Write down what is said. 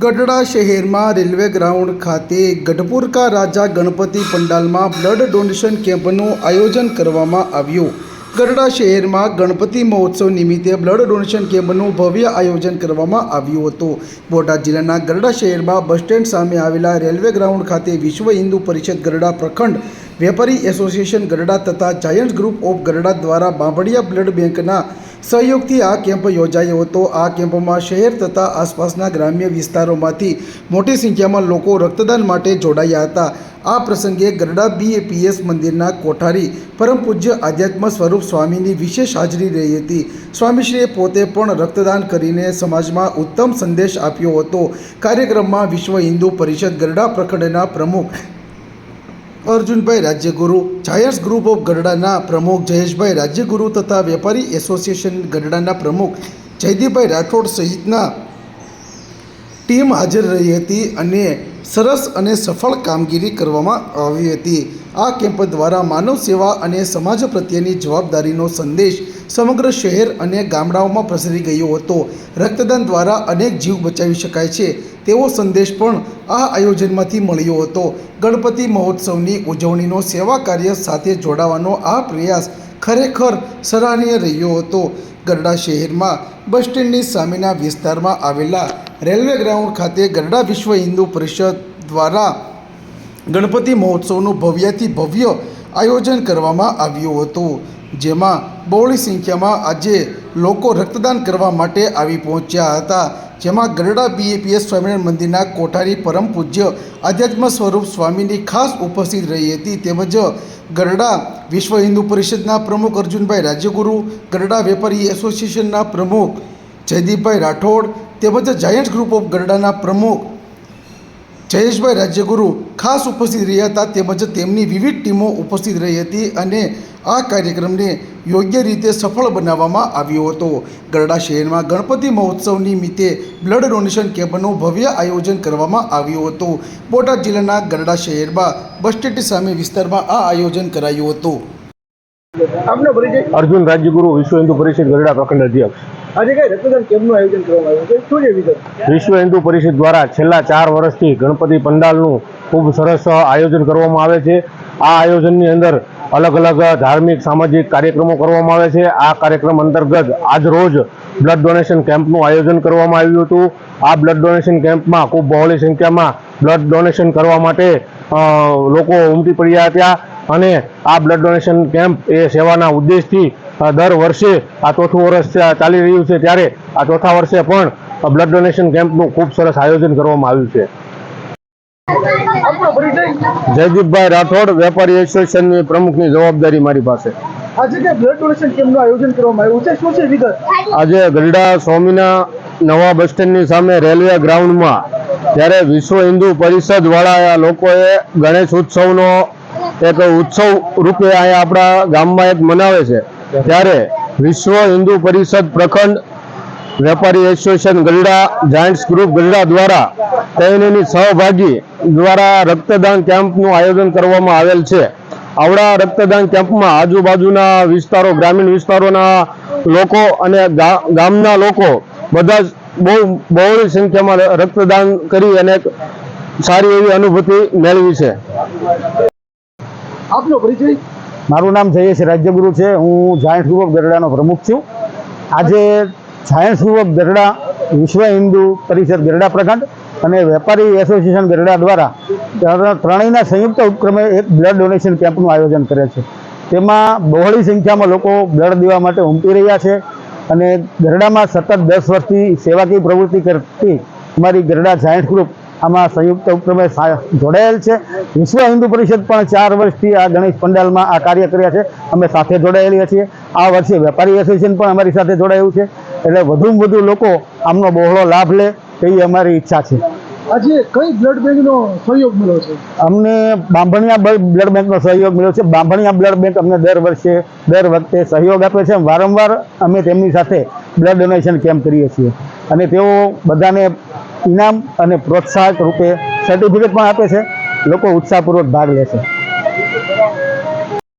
ગઢડા શહેરમાં railway ground ખાતે ગઢપુરકા રાજા ગણપતિ પંડાલમાં બ્લડ ડોનેશન કેમ્પનું આયોજન કરવામાં આવ્યું. ગઢડા શહેરમાં ગણપતિ મહોત્સવ નિમિત્તે બ્લડ ડોનેશન કેમ્પનું ભવ્ય આયોજન કરવામાં આવ્યું હતું. બોટાદ જિલ્લાના ગઢડા શહેરમાં બસ સ્ટેન્ડ સામે આવેલા રેલવે ગ્રાઉન્ડ ખાતે વિશ્વ હિન્દુ પરિષદ ગઢડા પ્રખંડ વેપારી એસોસિએશન ગઢડા તથા જાયન્ટ્સ ગ્રુપ ઓફ ગઢડા દ્વારા બાંભડિયા બ્લડ બેંકના સહયોગથી આ કેમ્પ યોજાયો હતો. આ કેમ્પમાં શહેર તથા આસપાસના ગ્રામ્ય વિસ્તારોમાંથી મોટી સંખ્યામાં લોકો રક્તદાન માટે જોડાયા હતા. આ પ્રસંગે ગરડા બીએપીએસ મંદિરના કોઠારી પરમ પૂજ્ય આધ્યાત્મ સ્વરૂપ સ્વામીની વિશેષ હાજરી રહી હતી. સ્વામીશ્રીએ પોતે પણ રક્તદાન કરીને સમાજમાં ઉત્તમ સંદેશ આપ્યો હતો. કાર્યક્રમમાં વિશ્વ હિન્દુ પરિષદ ગરડા પ્રખંડના પ્રમુખ અર્જુનભાઈ રાજ્યગુરુ, જાયર્સ ગ્રુપ ઓફ ગઢડાના પ્રમુખ જયેશભાઈ રાજ્યગુરુ તથા વેપારી એસોસિએશન ગઢડાના પ્રમુખ જયદીપભાઈ રાઠોડ સહિતના ટીમ હાજર રહી હતી અને સરસ અને સફળ કામગીરી કરવામાં આવી હતી. આ કેમ્પ દ્વારા માનવ સેવા અને સમાજ પ્રત્યેની જવાબદારીનો સંદેશ સમગ્ર શહેર અને ગામડાઓમાં પ્રસરી ગયો હતો. રક્તદાન દ્વારા અનેક જીવ બચાવી શકાય છે. તેવો સંદેશ પણ આ આયોજનમાંથી મળ્યો હતો. ગણપતિ મહોત્સવની ઉજવણીનો સેવા કાર્ય સાથે જોડાવાનો આ પ્રયાસ ખરેખર સરાહનીય રહ્યો હતો. ગરડા શહેરમાં બસ સ્ટેન્ડની સામેના વિસ્તારમાં આવેલા રેલવે ગ્રાઉન્ડ ખાતે ગરડા વિશ્વ હિન્દુ પરિષદ દ્વારા ગણપતિ મહોત્સવનું ભવ્યથી ભવ્ય આયોજન કરવામાં આવ્યું હતું. જેમાં બહોળી સંખ્યામાં આજે લોકો રક્તદાન કરવા માટે આવી પહોંચ્યા હતા. જેમાં ગરડા બીએપીએસ સ્વામિનારાયણ મંદિરના કોઠારી પરમ પૂજ્ય આધ્યાત્મ સ્વરૂપ સ્વામીની ખાસ ઉપસ્થિત રહી હતી. તેમજ ગરડા વિશ્વ હિન્દુ પરિષદના પ્રમુખ અર્જુનભાઈ રાજ્યગુરુ, ગરડા વેપારી એસોસિએશનના પ્રમુખ જયદીપભાઈ રાઠોડ, તેમજ જાયન્ટ ગ્રુપ ઓફ ગરડાના પ્રમુખ જયેશભાઈ રાજ્યગુરુ ખાસ ઉપસ્થિત રહ્યા હતા, તેમજ તેમની વિવિધ ટીમો ઉપસ્થિત રહી હતી અને આ કાર્યક્રમને યોગ્ય રીતે સફળ બનાવવામાં આવ્યો હતો. ગરડા શહેરમાં ગણપતિ મહોત્સવ નિમિત્તે બ્લડ ડોનેશન કેમ્પનું ભવ્ય આયોજન કરવામાં આવ્યું હતું. બોટાદ જિલ્લાના ગરડા શહેરમાં બસ સ્ટેટ સામે વિસ્તારમાં આ આયોજન કરાયું હતું. અર્જુન રાજ્યગુરુ વિશ્વ હિન્દુ પરિષદ ગરડા પ્રખંડ અધ્યક્ષ. આજે કઈ રક્તદાન કેમ્પનું આયોજન કરવામાં આવ્યું છે? શું છે વિગત? વિશ્વ હિન્દુ પરિષદ દ્વારા છેલ્લા ચાર વર્ષથી ગણપતિ પંડાલનું ખૂબ સરસ આયોજન કરવામાં આવે છે. આ આયોજનની અંદર અલગ અલગ ધાર્મિક સામાજિક કાર્યક્રમો કરવામાં આવે છે. આ કાર્યક્રમ અંતર્ગત આજ રોજ બ્લડ ડોનેશન કેમ્પનું આયોજન કરવામાં આવ્યું હતું. આ બ્લડ ડોનેશન કેમ્પમાં ખૂબ બહોળી સંખ્યામાં બ્લડ ડોનેશન કરવા માટે લોકો ઉમટી પડ્યા હતા. અને આ બ્લડ ડોનેશન કેમ્પ એ સેવાના ઉદ્દેશથી દર વર્ષે આ ચોથું વર્ષ ચાલી રહ્યું છે ત્યારે આ ચોથા વર્ષે પણ બ્લડ ડોનેશન કેમ્પનું ખૂબ સરસ આયોજન કરવામાં આવ્યું છે. જયદીપભાઈ રાઠોડ વેપારી એસોસિએશનની પ્રમુખની જવાબદારી મારી પાસે. આજે બ્લડ ડોનેશન કેમ્પનું આયોજન કરવામાં આવ્યું છે શું છે વિગત? આજે ગરડા સ્વામીના નવા બસ સ્ટેન્ડની સામે રેલવે ગ્રાઉન્ડમાં જ્યારે વિશ્વ હિન્દુ પરિષદ વાળા લોકોએ ગણેશ ઉત્સવનો એક ઉત્સવ રૂપે અહીંયા આપણા ગામમાં એક મનાવે છે. ત્યારે વિશ્વ હિન્દુ પરિષદ પ્રખંડ વેપારી association Garda, Giants Group Garda દ્વારા તેની સહભાગી દ્વારા રક્તદાન કેમ્પનું આયોજન કરવામાં આવેલ છે. આવડા રક્તદાન કેમ્પમાં આજુબાજુના વિસ્તારો, ગ્રામીણ વિસ્તારોના લોકો અને ગામના લોકો બધા જ બહુ, બહોળી સંખ્યામાં રક્તદાન કરી અને સારી એવી અનુભૂતિ મેળવી છે. આપનો પરિચય? મારું નામ જયેશ રાજ્યગુરુ છે. હું જાયન્ટ ગ્રુપ ઓફ ગરડાનો પ્રમુખ છું. આજે જાયન્ટ ગ્રુપ ઓફ ગરડા વિશ્વ હિન્દુ પરિષદ ગરડા પ્રખંડ અને વેપારી એસોસિએશન ગરડા દ્વારા ત્રણેયના સંયુક્ત ઉપક્રમે એક બ્લડ ડોનેશન કેમ્પનું આયોજન કરે છે. તેમાં બહોળી સંખ્યામાં લોકો બ્લડ દેવા માટે ઉમટી રહ્યા છે અને ગરડામાં સતત દસ વર્ષથી સેવાકીય પ્રવૃત્તિ કરતી અમારી ગરડા જાયન્ટ ગ્રુપ આમાં સંયુક્ત ઉપક્રમે જોડાયેલ છે. વિશ્વ હિન્દુ પરિષદ પણ ચાર વર્ષથી આ ગણેશ પંડાલમાં આ કાર્ય કર્યા છે. અમે સાથે જોડાયેલી છીએ. આ વર્ષે વેપારી એસોસિએશન પણ અમારી સાથે જોડાયું છે. એટલે વધુમાં વધુ લોકો આમનો બહોળો લાભ લે તેવી અમારી ઈચ્છા છે. આજે કઈ બ્લડ બેંકનો સહયોગ મળ્યો છે? અમને બાંભણિયા બ્લડ બેંકનો સહયોગ મળ્યો છે. બાંભણિયા બ્લડ બેંક અમને દર વર્ષે દર વખતે સહયોગ આપે છે. વારંવાર અમે તેમની સાથે બ્લડ ડોનેશન કેમ્પ કરીએ છીએ. અને તેઓ બધાને ઇનામ અને પ્રોત્સાહક રૂપે સર્ટિફિકેટ પણ આપે છે. લોકો ઉત્સાહપૂર્વક ભાગ લે છે